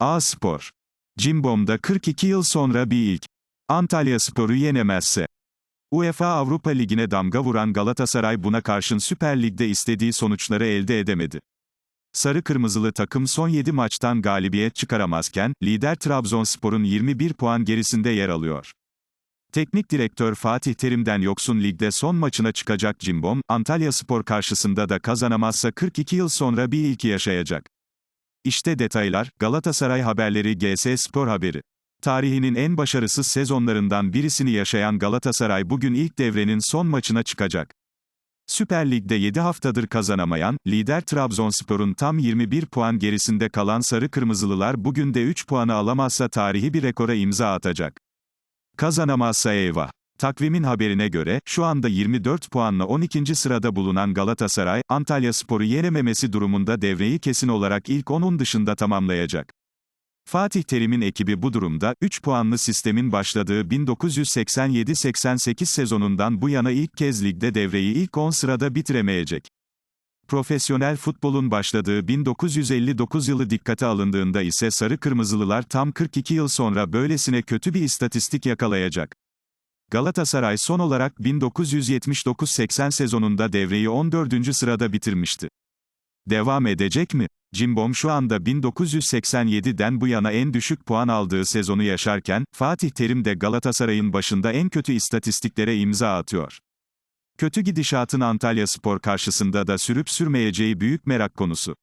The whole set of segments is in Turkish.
A Spor. Cimbom'da 42 yıl sonra bir ilk. Antalya Spor'u yenemezse. UEFA Avrupa Ligi'ne damga vuran Galatasaray buna karşın Süper Lig'de istediği sonuçları elde edemedi. Sarı Kırmızılı takım son 7 maçtan galibiyet çıkaramazken, lider Trabzonspor'un 21 puan gerisinde yer alıyor. Teknik direktör Fatih Terim'den yoksun ligde son maçına çıkacak Cimbom, Antalya Spor karşısında da kazanamazsa 42 yıl sonra bir ilki yaşayacak. İşte detaylar, Galatasaray haberleri GS Spor haberi. Tarihinin en başarısız sezonlarından birisini yaşayan Galatasaray bugün ilk devrenin son maçına çıkacak. Süper Lig'de 7 haftadır kazanamayan, lider Trabzonspor'un tam 21 puan gerisinde kalan Sarı Kırmızılılar bugün de 3 puanı alamazsa tarihi bir rekora imza atacak. Kazanamazsa eyvah. Takvimin haberine göre, şu anda 24 puanla 12. sırada bulunan Galatasaray, Antalya Sporu yenememesi durumunda devreyi kesin olarak ilk 10'un dışında tamamlayacak. Fatih Terim'in ekibi bu durumda, 3 puanlı sistemin başladığı 1987-88 sezonundan bu yana ilk kez ligde devreyi ilk 10 sırada bitiremeyecek. Profesyonel futbolun başladığı 1959 yılı dikkate alındığında ise Sarı Kırmızılılar tam 42 yıl sonra böylesine kötü bir istatistik yakalayacak. Galatasaray son olarak 1979-80 sezonunda devreyi 14. sırada bitirmişti. Devam edecek mi? Cimbom şu anda 1987'den bu yana en düşük puan aldığı sezonu yaşarken, Fatih Terim de Galatasaray'ın başında en kötü istatistiklere imza atıyor. Kötü gidişatın Antalya Spor karşısında da sürüp sürmeyeceği büyük merak konusu.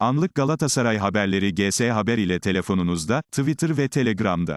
Anlık Galatasaray haberleri GS Haber ile telefonunuzda, Twitter ve Telegram'da.